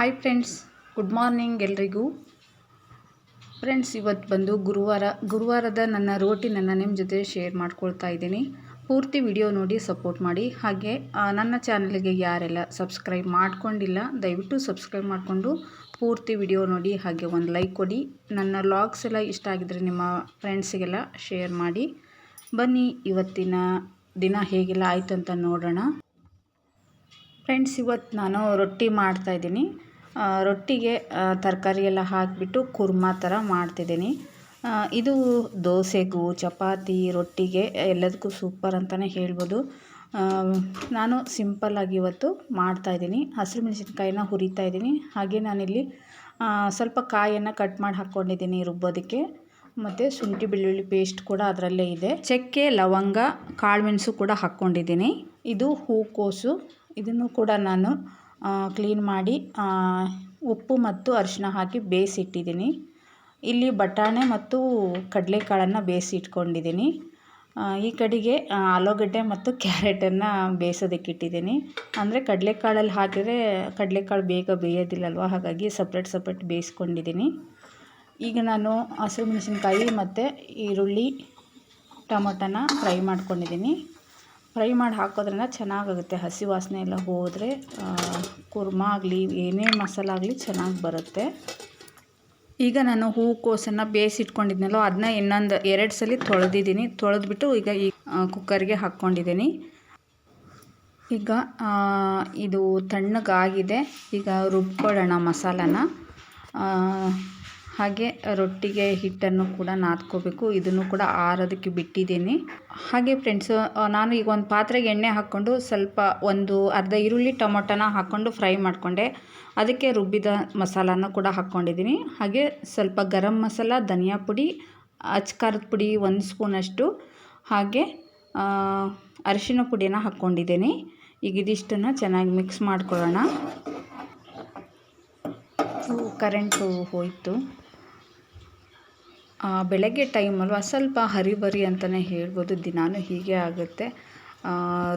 Hi friends good morning ಎಲ್ರಿಗೂ. Friends ಇವತ್ತು ಬಂದು ಗುರುವಾರ, ಗುರುವಾರದ ನನ್ನ ರೋಟಿನನ್ನು ನಿಮ್ಮ ಜೊತೆ ಶೇರ್ ಮಾಡ್ಕೊಳ್ತಾ ಇದ್ದೀನಿ. ಪೂರ್ತಿ ವಿಡಿಯೋ ನೋಡಿ ಸಪೋರ್ಟ್ ಮಾಡಿ. ಹಾಗೆ ನನ್ನ ಚಾನಲ್ಗೆ ಯಾರೆಲ್ಲ ಸಬ್ಸ್ಕ್ರೈಬ್ ಮಾಡ್ಕೊಂಡಿಲ್ಲ, ದಯವಿಟ್ಟು ಸಬ್ಸ್ಕ್ರೈಬ್ ಮಾಡಿಕೊಂಡು ಪೂರ್ತಿ ವಿಡಿಯೋ ನೋಡಿ. ಹಾಗೆ ಒಂದು ಲೈಕ್ ಕೊಡಿ. ನನ್ನ ಲಾಗ್ಸ್ ಎಲ್ಲ ಇಷ್ಟ ಆಗಿದ್ರೆ ನಿಮ್ಮ ಫ್ರೆಂಡ್ಸಿಗೆಲ್ಲ ಶೇರ್ ಮಾಡಿ. ಬನ್ನಿ, ಇವತ್ತಿನ ದಿನ ಹೇಗೆಲ್ಲ ಆಯಿತು ಅಂತ ನೋಡೋಣ. ಫ್ರೆಂಡ್ಸ್ ಇವತ್ತು ನಾನು ರೊಟ್ಟಿ ಮಾಡ್ತಾಯಿದ್ದೀನಿ ರೊಟ್ಟಿಗೆ ತರಕಾರಿ ಎಲ್ಲ ಹಾಕಿಬಿಟ್ಟು ಕುರ್ಮಾ ಥರ ಮಾಡ್ತಿದ್ದೀನಿ. ಇದು ದೋಸೆಗೂ ಚಪಾತಿ, ರೊಟ್ಟಿಗೆ, ಎಲ್ಲದಕ್ಕೂ ಸೂಪರ್ ಅಂತಲೇ ಹೇಳ್ಬೋದು. ನಾನು ಸಿಂಪಲ್ಲಾಗಿ ಇವತ್ತು ಮಾಡ್ತಾಯಿದ್ದೀನಿ ಹಸಿರು ಮೆಣಸಿನ್ಕಾಯಿನ ಹುರಿತಾ ಇದ್ದೀನಿ. ಹಾಗೆ ನಾನಿಲ್ಲಿ ಸ್ವಲ್ಪ ಕಾಯನ್ನು ಕಟ್ ಮಾಡಿ ಹಾಕ್ಕೊಂಡಿದ್ದೀನಿ ರುಬ್ಬೋದಕ್ಕೆ. ಮತ್ತು ಶುಂಠಿ ಬೆಳ್ಳುಳ್ಳಿ ಪೇಸ್ಟ್ ಕೂಡ ಅದರಲ್ಲೇ ಇದೆ. ಚಕ್ಕೆ, ಲವಂಗ ಕಾಳುಮೆಣಸು ಕೂಡ ಹಾಕ್ಕೊಂಡಿದ್ದೀನಿ. ಇದು ಹೂಕೋಸು. ಇದನ್ನು ಕೂಡ ನಾನು ಕ್ಲೀನ್ ಮಾಡಿ ಉಪ್ಪು ಮತ್ತು ಅರಿಶಿನ ಹಾಕಿ ಬೇಯಿಸಿಟ್ಟಿದ್ದೀನಿ. ಇಲ್ಲಿ ಬಟಾಣೆ ಮತ್ತು ಕಡಲೆಕಾಳನ್ನು ಬೇಯಿಸಿ ಇಟ್ಕೊಂಡಿದ್ದೀನಿ ಈ ಕಡೆಗೆ ಆಲೂಗಡ್ಡೆ ಮತ್ತು ಕ್ಯಾರೆಟನ್ನು ಬೇಯಿಸೋದಕ್ಕೆ ಇಟ್ಟಿದ್ದೀನಿ ಅಂದರೆ ಕಡಲೆಕಾಳಲ್ಲಿ ಹಾಕಿದರೆ ಕಡಲೆಕಾಳು ಬೇಗ ಬೇಯೋದಿಲ್ಲಲ್ವ? ಹಾಗಾಗಿ ಸಪ್ರೇಟ್ ಸಪ್ರೇಟ್ ಬೇಯಿಸ್ಕೊಂಡಿದ್ದೀನಿ. ಈಗ ನಾನು ಹಸಿರು ಮೆಣಸಿನ್ಕಾಯಿ ಮತ್ತು ಈರುಳ್ಳಿ, ಟೊಮೊಟೊನ ಫ್ರೈ ಮಾಡ್ಕೊಂಡಿದ್ದೀನಿ. ಫ್ರೈ ಮಾಡಿ ಹಾಕೋದ್ರಿಂದ ಚೆನ್ನಾಗಾಗುತ್ತೆ. ಹಸಿ ವಾಸನೆ ಎಲ್ಲ ಹೋದರೆ ಕುರ್ಮಾ ಆಗಲಿ ಏನೇ ಮಸಾಲ ಆಗಲಿ ಚೆನ್ನಾಗಿ ಬರುತ್ತೆ. ಈಗ ನಾನು ಹೂಕೋಸನ್ನು ಬೇಯಿಸಿಟ್ಕೊಂಡಿದ್ನಲ್ಲೋ ಅದನ್ನ ಇನ್ನೊಂದು ಎರಡು ಸಲ ತೊಳೆದಿದ್ದೀನಿ. ತೊಳೆದ್ಬಿಟ್ಟು ಈಗ ಈ ಕುಕ್ಕರ್ಗೆ ಹಾಕ್ಕೊಂಡಿದ್ದೀನಿ. ಈಗ ಇದು ತಣ್ಣಗಾಗಿದೆ. ಈಗ ರುಬ್ಕೊಳ್ಳೋಣ ಮಸಾಲನ. ಹಾಗೆ ರೊಟ್ಟಿಗೆ ಹಿಟ್ಟನ್ನು ಕೂಡ ನಾದ್ಕೋಬೇಕು. ಇದನ್ನು ಕೂಡ ಆರೋದಕ್ಕೆ ಬಿಟ್ಟಿದ್ದೀನಿ. ಹಾಗೆ ಫ್ರೆಂಡ್ಸು ನಾನು ಈಗ ಒಂದು ಪಾತ್ರೆಗೆ ಎಣ್ಣೆ ಹಾಕ್ಕೊಂಡು ಸ್ವಲ್ಪ ಒಂದು ಅರ್ಧ ಈರುಳ್ಳಿ, ಟೊಮೊಟೊನ ಹಾಕ್ಕೊಂಡು ಫ್ರೈ ಮಾಡಿಕೊಂಡೆ. ಅದಕ್ಕೆ ರುಬ್ಬಿದ ಮಸಾಲಾನ ಕೂಡ ಹಾಕ್ಕೊಂಡಿದ್ದೀನಿ. ಹಾಗೆ ಸ್ವಲ್ಪ ಗರಂ ಮಸಾಲ, ಧನಿಯಾ ಪುಡಿ, ಅಚ್ಕಾರದ ಪುಡಿ ಒಂದು ಸ್ಪೂನಷ್ಟು ಹಾಗೆ ಅರಿಶಿನ ಪುಡಿನ ಹಾಕ್ಕೊಂಡಿದ್ದೀನಿ. ಈಗ ಇದಿಷ್ಟನ್ನು ಚೆನ್ನಾಗಿ ಮಿಕ್ಸ್ ಮಾಡ್ಕೊಳ್ಳೋಣ. ಕರೆಂಟು ಹೋಯಿತು. ಬೆಳಗ್ಗೆ ಟೈಮ್ ಅಲ್ವಾ ಸ್ವಲ್ಪ ಹರಿಬರಿ ಅಂತಲೇ ಹೇಳ್ಬೋದು. ದಿನಾನು ಹೀಗೆ ಆಗುತ್ತೆ.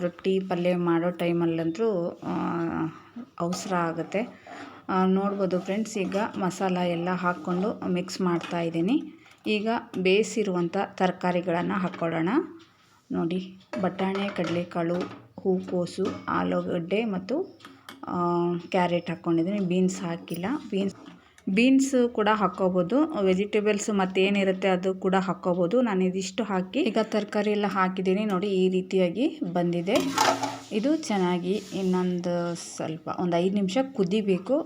ರೊಟ್ಟಿ ಪಲ್ಯ ಮಾಡೋ ಟೈಮಲ್ಲಂತೂ ಅವಸರ ಆಗುತ್ತೆ. ನೋಡ್ಬೋದು ಫ್ರೆಂಡ್ಸ್, ಈಗ ಮಸಾಲ ಎಲ್ಲ ಹಾಕ್ಕೊಂಡು ಮಿಕ್ಸ್ ಮಾಡ್ತಾ ಇದ್ದೀನಿ. ಈಗ ಬೇಯಿಸಿರುವಂಥ ತರಕಾರಿಗಳನ್ನು ಹಾಕ್ಕೊಳ್ಳೋಣ. ನೋಡಿ, ಬಟಾಣೆ, ಕಡಲೆಕಾಳು ಹೂಕೋಸು ಆಲೂಗಡ್ಡೆ ಮತ್ತು ಕ್ಯಾರೆಟ್ ಹಾಕ್ಕೊಂಡಿದ್ದೀನಿ. ಬೀನ್ಸ್ ಹಾಕಿಲ್ಲ. ಬೀನ್ಸ್ ಬೀನ್ಸ್ ಕೂಡ ಹಾಕ್ಕೋಬೋದು, ವೆಜಿಟೇಬಲ್ಸ್ ಮತ್ತೇನಿರುತ್ತೆ ಅದು ಕೂಡ ಹಾಕ್ಕೋಬೋದು. ನಾನು ಇದಿಷ್ಟು ಹಾಕಿ, ಈಗ ತರಕಾರಿ ಎಲ್ಲ ಹಾಕಿದ್ದೀನಿ ನೋಡಿ, ಈ ರೀತಿಯಾಗಿ ಬಂದಿದೆ. ಇದು ಚೆನ್ನಾಗಿ ಇನ್ನೊಂದು ಸ್ವಲ್ಪ, ಒಂದು ಐದು ನಿಮಿಷ ಕುದಿಬೇಕು.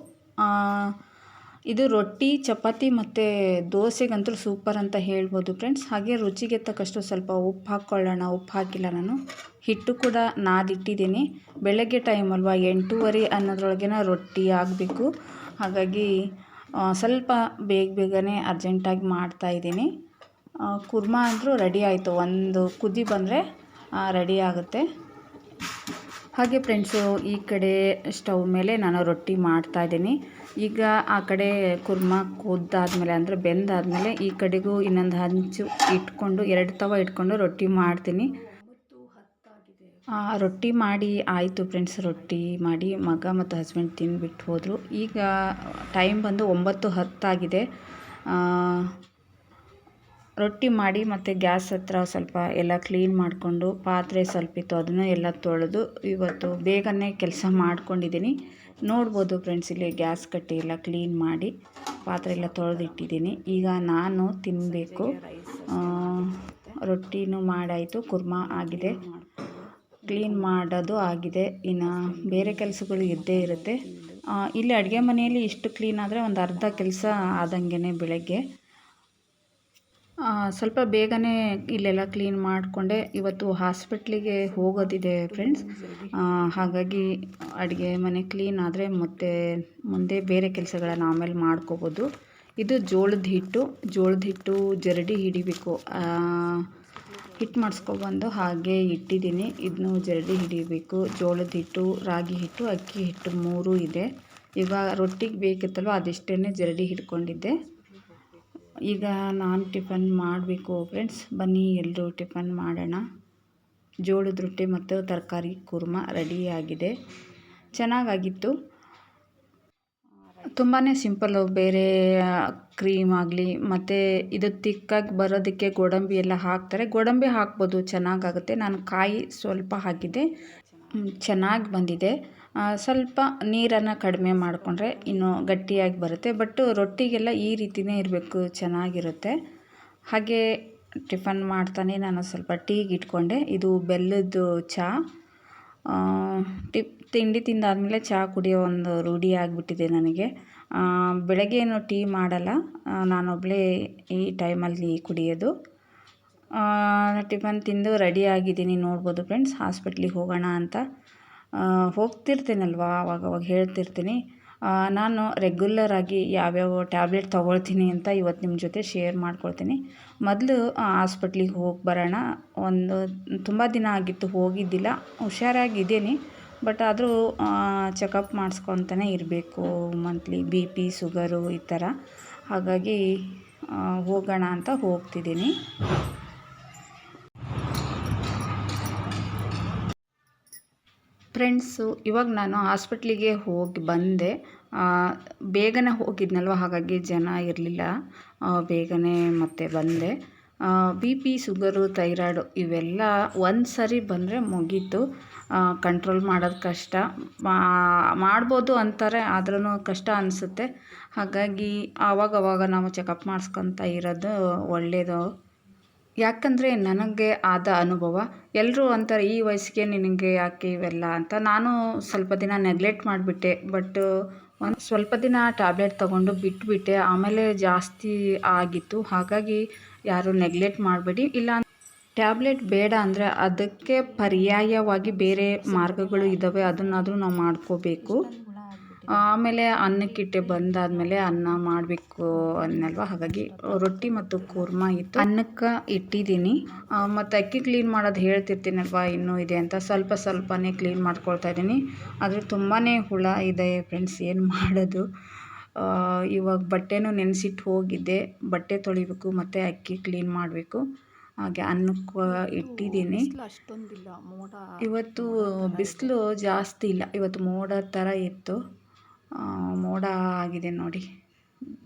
ಇದು ರೊಟ್ಟಿ, ಚಪಾತಿ ಮತ್ತು ದೋಸೆಗಂತೂ ಸೂಪರ್ ಅಂತ ಹೇಳ್ಬೋದು ಫ್ರೆಂಡ್ಸ್. ಹಾಗೆ ರುಚಿಗೆ ತಕ್ಕಷ್ಟು ಸ್ವಲ್ಪ ಉಪ್ಪು ಹಾಕ್ಕೊಳ್ಳೋಣ. ಉಪ್ಪು ಹಾಕಿಲ್ಲ ನಾನು. ಹಿಟ್ಟು ಕೂಡ ನಾದಿಟ್ಟಿದ್ದೀನಿ. ಬೆಳಗ್ಗೆ ಟೈಮ್ ಅಲ್ವಾ ಎಂಟೂವರೆ ಅನ್ನೋದ್ರೊಳಗೇನ ರೊಟ್ಟಿ ಆಗಬೇಕು. ಹಾಗಾಗಿ ಸ್ವಲ್ಪ ಬೇಗ ಬೇಗನೆ ಅರ್ಜೆಂಟಾಗಿ ಮಾಡ್ತಾಯಿದ್ದೀನಿ ಕುರ್ಮಾ ಅಂದರೂ ರೆಡಿ ಆಯಿತು. ಒಂದು ಕುದಿ ಬಂದರೆ ರೆಡಿ ಆಗುತ್ತೆ. ಹಾಗೆ ಫ್ರೆಂಡ್ಸು ಈ ಕಡೆ ಸ್ಟವ್ ಮೇಲೆ ನಾನು ರೊಟ್ಟಿ ಮಾಡ್ತಾ ಇದ್ದೀನಿ. ಈಗ ಆ ಕಡೆ ಕುರ್ಮಾ ಕುದ್ದಾದಮೇಲೆ, ಅಂದರೆ ಬೆಂದಾದಮೇಲೆ, ಈ ಕಡೆಗೂ ಇನ್ನೊಂದು ಹಂಚು ಇಟ್ಕೊಂಡು, ಎರಡು ತವ ಇಟ್ಕೊಂಡು ರೊಟ್ಟಿ ಮಾಡ್ತೀನಿ. ರೊಟ್ಟಿ ಮಾಡಿ ಆಯಿತು ಫ್ರೆಂಡ್ಸ್ ರೊಟ್ಟಿ ಮಾಡಿ ಮಗ ಮತ್ತು ಹಸ್ಬೆಂಡ್ ತಿಂದುಬಿಟ್ಟು ಹೋದರು. ಈಗ ಟೈಮ್ ಬಂದು ಒಂಬತ್ತು ಹತ್ತಾಗಿದೆ. ರೊಟ್ಟಿ ಮಾಡಿ ಮತ್ತು ಗ್ಯಾಸ್ ಹತ್ರ ಸ್ವಲ್ಪ ಎಲ್ಲ ಕ್ಲೀನ್ ಮಾಡಿಕೊಂಡು ಪಾತ್ರೆ ಸ್ವಲ್ಪ ಇತ್ತು ಅದನ್ನು ಎಲ್ಲ ತೊಳೆದು ಇವತ್ತು ಬೇಗನೆ ಕೆಲಸ ಮಾಡ್ಕೊಂಡಿದ್ದೀನಿ. ನೋಡ್ಬೋದು ಫ್ರೆಂಡ್ಸ್ ಇಲ್ಲಿ ಗ್ಯಾಸ್ ಕಟ್ಟಿ ಎಲ್ಲ ಕ್ಲೀನ್ ಮಾಡಿ ಪಾತ್ರೆ ಎಲ್ಲ ತೊಳೆದಿಟ್ಟಿದ್ದೀನಿ. ಈಗ ನಾನು ತಿನ್ನಬೇಕು ರೊಟ್ಟಿನೂ ಮಾಡಾಯಿತು, ಕುರ್ಮಾ ಆಗಿದೆ. ಕ್ಲೀನ್ ಮಾಡೋದು ಆಗಿದೆ. ಇನ್ನು ಬೇರೆ ಕೆಲಸಗಳು ಇದ್ದೇ ಇರುತ್ತೆ. ಇಲ್ಲಿ ಅಡುಗೆ ಮನೆಯಲ್ಲಿ ಇಷ್ಟು ಕ್ಲೀನ್ ಆದರೆ ಒಂದು ಅರ್ಧ ಕೆಲಸ ಆದಂಗೆ ಬೆಳಗ್ಗೆ. ಸ್ವಲ್ಪ ಬೇಗನೆ ಇಲ್ಲೆಲ್ಲ ಕ್ಲೀನ್ ಮಾಡಿಕೊಂಡೆ. ಇವತ್ತು ಹಾಸ್ಪಿಟ್ಲಿಗೆ ಹೋಗೋದಿದೆ ಫ್ರೆಂಡ್ಸ್ ಹಾಗಾಗಿ ಅಡುಗೆ ಮನೆ ಕ್ಲೀನ್ ಆದರೆ ಮತ್ತೆ ಮುಂದೆ ಬೇರೆ ಕೆಲಸಗಳನ್ನು ಆಮೇಲೆ ಮಾಡ್ಕೋಬೋದು. ಇದು ಜೋಳದ ಹಿಟ್ಟು. ಜೋಳದ ಹಿಟ್ಟು ಜರಡಿ ಹಿಡಿಬೇಕು. ಹಿಟ್ಟು ಮಾಡಿಸ್ಕೊಬಂದು ಹಾಗೆ ಇಟ್ಟಿದ್ದೀನಿ. ಇದನ್ನು ಜರಡಿ ಹಿಡಿಬೇಕು. ಜೋಳದ ಹಿಟ್ಟು, ರಾಗಿ ಹಿಟ್ಟು, ಅಕ್ಕಿ ಹಿಟ್ಟು ಮೂರೂ ಇದೆ. ಈಗ ರೊಟ್ಟಿಗೆ ಬೇಕಿತ್ತಲ್ವ ಅದಿಷ್ಟೇ ಜರಡಿ ಹಿಡ್ಕೊಂಡಿದ್ದೆ. ಈಗ ನಾನು ಟಿಫನ್ ಮಾಡಬೇಕು ಫ್ರೆಂಡ್ಸ್. ಬನ್ನಿ ಎಲ್ಲರೂ ಟಿಫನ್ ಮಾಡೋಣ. ಜೋಳದ ರೊಟ್ಟಿ ಮತ್ತು ತರಕಾರಿ ಕುರ್ಮ ರೆಡಿಯಾಗಿದೆ ಚೆನ್ನಾಗಾಗಿತ್ತು. ತುಂಬಾ ಸಿಂಪಲ್ಲು ಬೇರೆ ಕ್ರೀಮ್ ಆಗಲಿ, ಮತ್ತು ಇದು ತಿಕ್ಕಾಗಿ ಬರೋದಕ್ಕೆ ಗೋಡಂಬಿ ಎಲ್ಲ ಹಾಕ್ತಾರೆ. ಗೋಡಂಬಿ ಹಾಕ್ಬೋದು, ಚೆನ್ನಾಗಾಗುತ್ತೆ. ನಾನು ಕಾಯಿ ಸ್ವಲ್ಪ ಹಾಕಿದ್ದೆ. ಚೆನ್ನಾಗಿ ಬಂದಿದೆ. ಸ್ವಲ್ಪ ನೀರನ್ನು ಕಡಿಮೆ ಮಾಡಿಕೊಂಡ್ರೆ ಇನ್ನೂ ಗಟ್ಟಿಯಾಗಿ ಬರುತ್ತೆ. ಬಟ್ಟು ರೊಟ್ಟಿಗೆಲ್ಲ ಈ ರೀತಿಯೇ ಇರಬೇಕು, ಚೆನ್ನಾಗಿರುತ್ತೆ. ಹಾಗೆ ಟಿಫನ್ ಮಾಡ್ತಾನೆ ನಾನು ಸ್ವಲ್ಪ ಟೀಗೆ ಇಟ್ಕೊಂಡೆ. ಇದು ಬೆಲ್ಲದ್ದು ಚಹಾ ಟಿಪ್ ತಿಂಡಿ ತಿಂದಾದಮೇಲೆ ಚಹಾ ಕುಡಿಯೋ ಒಂದು ರೂಢಿ ಆಗಿಬಿಟ್ಟಿದೆ ನನಗೆ. ಬೆಳಗ್ಗೆ ಏನು ಟೀ ಮಾಡಲ್ಲ. ನಾನೊಬ್ಬಳೇ ಈ ಟೈಮಲ್ಲಿ ಕುಡಿಯೋದು. ಟಿಫನ್ ತಿಂದು ರೆಡಿ ಆಗಿದ್ದೀನಿ. ನೋಡ್ಬೋದು ಫ್ರೆಂಡ್ಸ್, ಹಾಸ್ಪಿಟ್ಲಿಗೆ ಹೋಗೋಣ ಅಂತ. ಹೋಗ್ತಿರ್ತೀನಲ್ವಾ? ಅವಾಗವಾಗ ಅವಾಗ ಹೇಳ್ತಿರ್ತೀನಿ. ನಾನು ರೆಗ್ಯುಲರ್ ಆಗಿ ಯಾವ್ಯಾವ ಟ್ಯಾಬ್ಲೆಟ್ ತೊಗೊಳ್ತೀನಿ ಅಂತ ಇವತ್ತು ನಿಮ್ಮ ಜೊತೆ ಶೇರ್ ಮಾಡ್ಕೊಳ್ತೀನಿ. ಮೊದಲು ಹಾಸ್ಪಿಟ್ಲಿಗೆ ಹೋಗಿ ಬರೋಣ. ಒಂದು, ತುಂಬ ದಿನ ಆಗಿತ್ತು, ಹೋಗಿದ್ದಿಲ್ಲ. ಹುಷಾರಾಗಿದ್ದೀನಿ. ಬಟ್ ಆದರೂ ಚೆಕಪ್ ಮಾಡಿಸ್ಕೊತಾನೆ ಇರಬೇಕು. ಮಂತ್ಲಿ ಬಿ ಪಿ ಶುಗರು ಈ ಥರ ಹಾಗಾಗಿ ಹೋಗೋಣ ಅಂತ ಹೋಗ್ತಿದ್ದೀನಿ. ಫ್ರೆಂಡ್ಸು ಇವಾಗ ನಾನು ಹಾಸ್ಪಿಟ್ಲಿಗೆ ಹೋಗಿ ಬಂದೆ. ಬೇಗನೆ ಹೋಗಿದ್ನಲ್ವ? ಹಾಗಾಗಿ ಜನ ಇರಲಿಲ್ಲ. ಬೇಗನೆ ಮತ್ತೆ ಬಂದೆ. ಬಿ ಪಿ ಶುಗರು ಥೈರಾಯ್ಡು ಇವೆಲ್ಲ ಒಂದು ಸರಿ ಬಂದರೆ ಮುಗೀತು. ಕಂಟ್ರೋಲ್ ಮಾಡೋದು ಕಷ್ಟ. ಮಾಡ್ಬೋದು ಅಂತಾರೆ ಆದ್ರೂ ಕಷ್ಟ ಅನಿಸುತ್ತೆ. ಹಾಗಾಗಿ ಆವಾಗವಾಗ ನಾವು ಚೆಕಪ್ ಮಾಡಿಸ್ಕೊತ ಇರೋದು ಒಳ್ಳೆಯದು ಯಾಕಂದರೆ ನನಗೆ ಆದ ಅನುಭವ ಎಲ್ಲರೂ ಅಂತಾರೆ, ಈ ವಯಸ್ಸಿಗೆ ನಿನಗೆ ಯಾಕೆ ಇವೆಲ್ಲ? ಅಂತ. ನಾನು ಸ್ವಲ್ಪ ದಿನ ನೆಗ್ಲೆಕ್ಟ್ ಮಾಡಿಬಿಟ್ಟೆ ಬಟ್ ಒಂದು ಸ್ವಲ್ಪ ದಿನ ಟ್ಯಾಬ್ಲೆಟ್ ತೊಗೊಂಡು ಬಿಟ್ಬಿಟ್ಟೆ. ಆಮೇಲೆ ಜಾಸ್ತಿ ಆಗಿತ್ತು. ಹಾಗಾಗಿ ಯಾರು ನೆಗ್ಲೆಕ್ಟ್ ಮಾಡಬೇಡಿ. ಇಲ್ಲ ಟ್ಯಾಬ್ಲೆಟ್ ಬೇಡ ಅಂದರೆ ಅದಕ್ಕೆ ಪರ್ಯಾಯವಾಗಿ ಬೇರೆ ಮಾರ್ಗಗಳು ಇದ್ದಾವೆ ಅದನ್ನಾದರೂ ನಾವು ಮಾಡ್ಕೋಬೇಕು. ಆಮೇಲೆ ಅನ್ನಕ್ಕಿಟ್ಟೆ ಬಂದಾದಮೇಲೆ ಅನ್ನ ಮಾಡಬೇಕು ಅನ್ನಲ್ವ? ಹಾಗಾಗಿ ರೊಟ್ಟಿ ಮತ್ತು ಕೂರ್ಮ ಇತ್ತು. ಅನ್ನಕ್ಕೆ ಇಟ್ಟಿದ್ದೀನಿ. ಮತ್ತು ಅಕ್ಕಿ ಕ್ಲೀನ್ ಮಾಡೋದು ಹೇಳ್ತಿರ್ತೀನಲ್ವ? ಇನ್ನೂ ಇದೆ ಅಂತ ಸ್ವಲ್ಪ ಸ್ವಲ್ಪನೇ ಕ್ಲೀನ್ ಮಾಡ್ಕೊಳ್ತಾ ಇದ್ದೀನಿ. ಆದರೆ ತುಂಬಾ ಹುಳ ಇದೆ ಫ್ರೆಂಡ್ಸ್ ಏನು ಮಾಡೋದು? ಇವಾಗ ಬಟ್ಟೆನೂ ನೆನೆಸಿಟ್ಟು ಹೋಗಿದ್ದೆ. ಬಟ್ಟೆ ತೊಳಿಬೇಕು ಮತ್ತು ಅಕ್ಕಿ ಕ್ಲೀನ್ ಮಾಡಬೇಕು. ಹಾಗೆ ಅನ್ನಕ್ಕೆ ಇಟ್ಟಿದ್ದೀನಿ. ಇವತ್ತು ಬಿಸಿಲು ಜಾಸ್ತಿ ಇಲ್ಲ. ಇವತ್ತು ಮೋಡ ಥರ ಇತ್ತು. ಮೋಡ ಆಗಿದೆ ನೋಡಿ.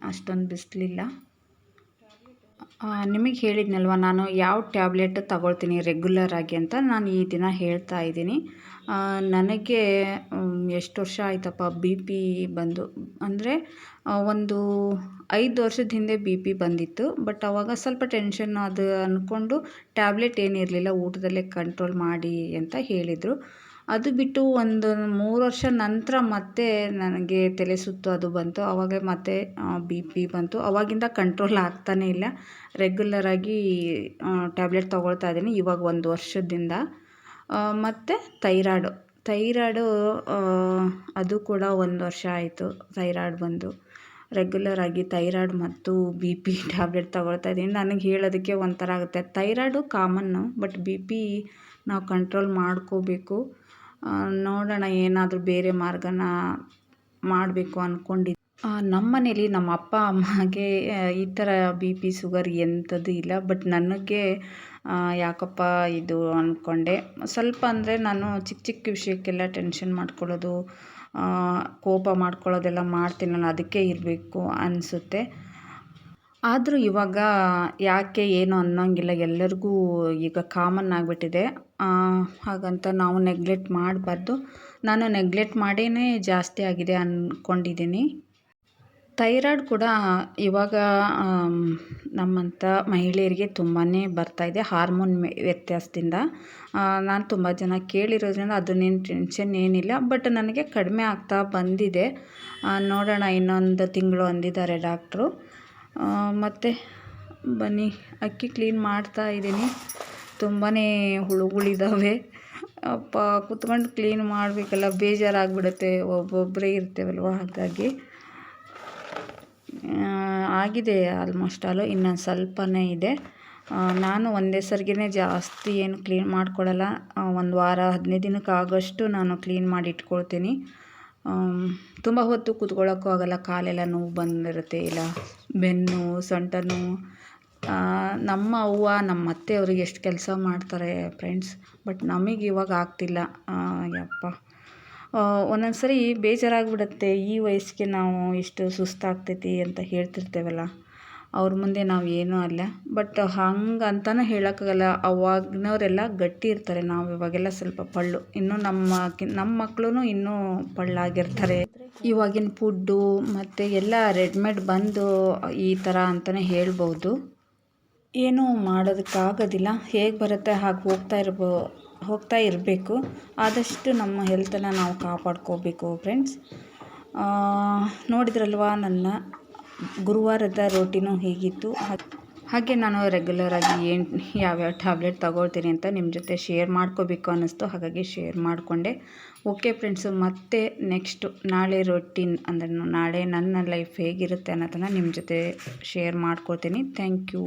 ಅಷ್ಟೊಂದು ಬಿಸಿಲಿಲ್ಲ. ನಿಮಗೆ ಹೇಳಿದ್ನಲ್ವ, ನಾನು ಯಾವ ಟ್ಯಾಬ್ಲೆಟ್ ತಗೊಳ್ತೀನಿ ರೆಗ್ಯುಲರ್ ಆಗಿ ಅಂತ ನಾನು ಈ ದಿನ ಹೇಳ್ತಾ ಇದ್ದೀನಿ. ನನಗೆ ಎಷ್ಟು ವರ್ಷ ಆಯ್ತಪ್ಪ ಬಿ ಪಿ ಬಂದು. ಅಂದರೆ ಒಂದು ಐದು ವರ್ಷದ ಹಿಂದೆ ಬಿ ಪಿ ಬಂದಿತ್ತು. ಬಟ್ ಆವಾಗ ಸ್ವಲ್ಪ ಟೆನ್ಷನ್ ಅದು ಅಂದ್ಕೊಂಡು ಟ್ಯಾಬ್ಲೆಟ್ ಏನಿರಲಿಲ್ಲ ಊಟದಲ್ಲೇ ಕಂಟ್ರೋಲ್ ಮಾಡಿ ಅಂತ ಹೇಳಿದರು. ಅದು ಬಿಟ್ಟು ಒಂದು ಮೂರು ವರ್ಷ ನಂತರ ಮತ್ತೆ ನನಗೆ ತಲೆ ಸುತ್ತು ಅದು ಬಂತು. ಆವಾಗ ಮತ್ತೆ ಬಿ ಪಿ ಬಂತು. ಆವಾಗಿಂದ ಕಂಟ್ರೋಲ್ ಆಗ್ತಾನೇ ಇಲ್ಲ. ರೆಗ್ಯುಲರಾಗಿ ಟ್ಯಾಬ್ಲೆಟ್ ತೊಗೊಳ್ತಾ ಇದ್ದೀನಿ. ಇವಾಗ ಒಂದು ವರ್ಷದಿಂದ. ಮತ್ತು ಥೈರಾಯ್ಡು ಥೈರಾಯ್ಡು ಅದು ಕೂಡ ಒಂದು ವರ್ಷ ಆಯಿತು ಥೈರಾಯ್ಡ್ ಬಂದು. ರೆಗ್ಯುಲರ್ ಆಗಿ ಥೈರಾಯ್ಡ್ ಮತ್ತು ಬಿ ಪಿ ಟ್ಯಾಬ್ಲೆಟ್ ತೊಗೊಳ್ತಾ ಇದ್ದೀನಿ. ನನಗೆ ಹೇಳೋದಕ್ಕೆ ಒಂಥರ ಆಗುತ್ತೆ. Thyroid common but B P ನಾವು ಕಂಟ್ರೋಲ್ ಮಾಡ್ಕೋಬೇಕು. ನೋಡೋಣ ಏನಾದರೂ ಬೇರೆ ಮಾರ್ಗನ ಮಾಡಬೇಕು ಅಂದ್ಕೊಂಡಿದ್ದೆ ನಮ್ಮ ಮನೇಲಿ ನಮ್ಮ ಅಪ್ಪ ಅಮ್ಮಗೆ ಈ ಥರ ಬಿ ಪಿ ಸುಗರ್ ಎಂಥದ್ದು ಇಲ್ಲ. ಬಟ್ ನನಗೆ ಯಾಕಪ್ಪ ಇದು ಅಂದ್ಕೊಂಡೆ ಸ್ವಲ್ಪ ಅಂದರೆ ನಾನು ಚಿಕ್ಕ ಚಿಕ್ಕ ವಿಷಯಕ್ಕೆಲ್ಲ ಟೆನ್ಷನ್ ಮಾಡ್ಕೊಳ್ಳೋದು ಕೋಪ ಮಾಡ್ಕೊಳ್ಳೋದೆಲ್ಲ ಮಾಡ್ತೀನಲ್ಲ, ಅದಕ್ಕೆ ಇರಬೇಕು ಅನಿಸುತ್ತೆ. ಆದರೂ ಇವಾಗ ಯಾಕೆ ಏನು ಅನ್ನೋಂಗಿಲ್ಲ. ಎಲ್ಲರಿಗೂ ಈಗ ಕಾಮನ್ ಆಗಿಬಿಟ್ಟಿದೆ. ಹಾಗಂತ ನಾವು ನೆಗ್ಲೆಕ್ಟ್ ಮಾಡಬಾರ್ದು. ನಾನು ನೆಗ್ಲೆಕ್ಟ್ ಮಾಡೇ ಜಾಸ್ತಿ ಆಗಿದೆ ಅಂದ್ಕೊಂಡಿದ್ದೀನಿ ಥೈರಾಯ್ಡ್ ಕೂಡ ಇವಾಗ ನಮ್ಮಂಥ ಮಹಿಳೆಯರಿಗೆ ತುಂಬಾ ಬರ್ತಾಯಿದೆ ಹಾರ್ಮೋನ್ ವ್ಯತ್ಯಾಸದಿಂದ. ನಾನು ತುಂಬ ಜನ ಕೇಳಿರೋದ್ರಿಂದ ಅದನ್ನೇನು ಟೆನ್ಷನ್ ಏನಿಲ್ಲ, ಬಟ್ ನನಗೆ ಕಡಿಮೆ ಆಗ್ತಾ ಬಂದಿದೆ. ನೋಡೋಣ ಇನ್ನೊಂದು ತಿಂಗಳು ಅಂದಿದ್ದಾರೆ ಡಾಕ್ಟ್ರು. ಮತ್ತು ಬನ್ನಿ, ಅಕ್ಕಿ ಕ್ಲೀನ್ ಮಾಡ್ತಾ ಇದ್ದೀನಿ. ತುಂಬಾ ಹುಳುಗಳಿದ್ದಾವೆ ಅಪ್ಪ, ಕುತ್ಕೊಂಡು ಕ್ಲೀನ್ ಮಾಡಬೇಕಲ್ಲ, ಬೇಜಾರಾಗ್ಬಿಡುತ್ತೆ. ಒಬ್ಬೊಬ್ಬರೇ ಇರ್ತೇವಲ್ವ ಹಾಗಾಗಿ. ಆಗಿದೆ ಆಲ್ಮೋಸ್ಟ್ ಆಲು ಇನ್ನೊಂದು ಸ್ವಲ್ಪನೇ ಇದೆ. ನಾನು ಒಂದೇ ಸರ್ಗೆ ಜಾಸ್ತಿ ಏನು ಕ್ಲೀನ್ ಮಾಡ್ಕೊಳ್ಳಲ್ಲ ಒಂದು ವಾರ, ಹದಿನೈದು ದಿನಕ್ಕೆ ಆಗೋಷ್ಟು ನಾನು ಕ್ಲೀನ್ ಮಾಡಿ ಇಟ್ಕೊಳ್ತೀನಿ. ತುಂಬ ಹೊತ್ತು ಕೂತ್ಕೊಳ್ಳೋಕ್ಕೂ ಆಗಲ್ಲ, ಕಾಲೆಲ್ಲ ನೋವು ಬಂದಿರುತ್ತೆ, ಇಲ್ಲ ಬೆನ್ನು ಸೊಂಟ ನೋವು ನಮ್ಮ ಅವ್ವ, ನಮ್ಮ ಅತ್ತೆ ಅತ್ತೆಯವ್ರಿಗೆ ಎಷ್ಟು ಕೆಲಸ ಮಾಡ್ತಾರೆ ಫ್ರೆಂಡ್ಸ್ ಬಟ್ ನಮಗೆ ಇವಾಗ ಆಗ್ತಿಲ್ಲ. ಯಪ್ಪ. ಒಂದೊಂದು ಸರಿ ಬೇಜಾರಾಗಿಬಿಡತ್ತೆ, ಈ ವಯಸ್ಸಿಗೆ ನಾವು ಇಷ್ಟು ಸುಸ್ತಾಗ್ತೈತಿ ಅಂತ ಹೇಳ್ತಿರ್ತೇವಲ್ಲ. ಅವ್ರ ಮುಂದೆ ನಾವು ಏನೂ ಅಲ್ಲ. ಬಟ್ ಹಂಗೆ ಅಂತಲೂ ಹೇಳೋಕ್ಕಾಗಲ್ಲ. ಅವಾಗಿನವರೆಲ್ಲ ಗಟ್ಟಿ ಇರ್ತಾರೆ ನಾವು ಇವಾಗೆಲ್ಲ ಸ್ವಲ್ಪ ಪಳ್ಳು. ಇನ್ನೂ ನಮ್ಮ ನಮ್ಮ ಮಕ್ಳೂ ಇನ್ನೂ ಪಳ್ಳಾಗಿರ್ತಾರೆ. ಇವಾಗಿನ ಫುಡ್ಡು ಮತ್ತು ಎಲ್ಲ ರೆಡಿಮೇಡ್ ಬಂದು ಈ ಥರ ಅಂತಲೇ ಹೇಳ್ಬೋದು. ಏನೂ ಮಾಡೋದಕ್ಕಾಗೋದಿಲ್ಲ. ಹೇಗೆ ಬರುತ್ತೆ, ಹಾಗೆ ಹೋಗ್ತಾ ಇರ್ಬೋ, ಹೋಗ್ತಾ ಇರಬೇಕು. ಆದಷ್ಟು ನಮ್ಮ ಹೆಲ್ತನ್ನು ನಾವು ಕಾಪಾಡ್ಕೋಬೇಕು ಫ್ರೆಂಡ್ಸ್ ನೋಡಿದ್ರಲ್ವಾ ನನ್ನ ಗುರುವಾರದ ರೋಟಿನೂ ಹೇಗಿತ್ತು. ಹಾಗೆ ನಾನು ರೆಗ್ಯುಲರಾಗಿ ಏನು, ಯಾವ್ಯಾವ ಟ್ಯಾಬ್ಲೆಟ್ ತಗೊಳ್ತೀನಿ ಅಂತ ನಿಮ್ಮ ಜೊತೆ ಶೇರ್ ಮಾಡ್ಕೋಬೇಕು ಅನ್ನಿಸ್ತು. ಹಾಗಾಗಿ ಶೇರ್ ಮಾಡಿಕೊಂಡೆ. ಓಕೆ ಫ್ರೆಂಡ್ಸು ಮತ್ತೆ ನೆಕ್ಸ್ಟು ನಾಳೆ ರೊಟೀನ್ ಅಂದರೆ ನಾಳೆ ನನ್ನ ಲೈಫ್ ಹೇಗಿರುತ್ತೆ ಅನ್ನೋದನ್ನು ನಿಮ್ಮ ಜೊತೆ ಶೇರ್ ಮಾಡ್ಕೋತೀನಿ ಥ್ಯಾಂಕ್ ಯು